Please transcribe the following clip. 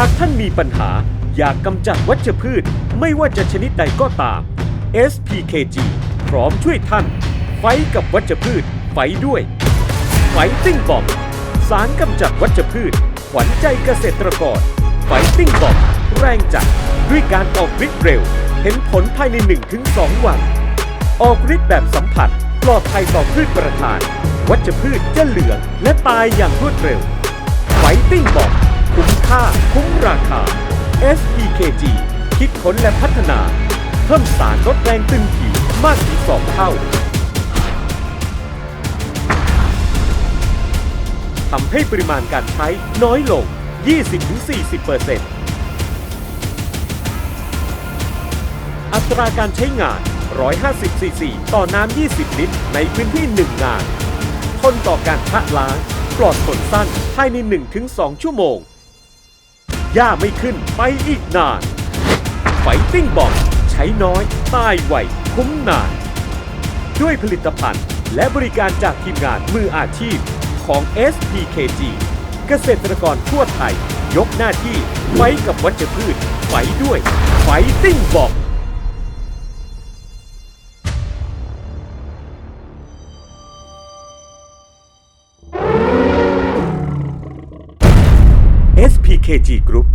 ากท่านมีปัญหาอยากกำจัดวัชพืช ไม่ว่าจะชนิดใดก็ตาม SPKG พร้อมช่วยท่าน ไฟกับวัชพืช ไฟด้วย ไฟติ้งบอมสารกำจัดวัชพืช ขวัญใจเกษตรกร ไฟติ้งบอมแรงจัด ด้วยการออกฤทธิ์เร็ว เห็นผลภายใน 1-2 วัน ออกฤทธิ์แบบสัมผัส ปลอดภัยต่อพืชประทาน วัชพืชจะเหลืองและตายอย่างรวดเร็ว ไฟติ้งบอม คุ้มค่าคุ้มราคา SPKG คิดค้นและพัฒนา เพิ่มสารลดแรงตึงผิวมากถึง2เท่าทำให้ปริมาณการใช้น้อยลง 20-40%อัตราการใช้งาน 150 ซีซี ต่อน้ำ 20 ลิตร ในพื้นที่ 1 งาน ทนต่อการชะล้าง ปลอดผลสั้นภายใน 1-2 ชั่วโมง ย่าไม่ขึ้นไปอีกนาน ไฟติ้งบอกใช้น้อยตายไวคุ้มนาน ด้วยผลิตภัณฑ์และบริการจากทีมงานมืออาชีพของ SPKG เกษตรกรทั่วไทย ยกหน้าที่ไฟกับวัชพืชไฟด้วยไฟติ้งบอก SPKG Group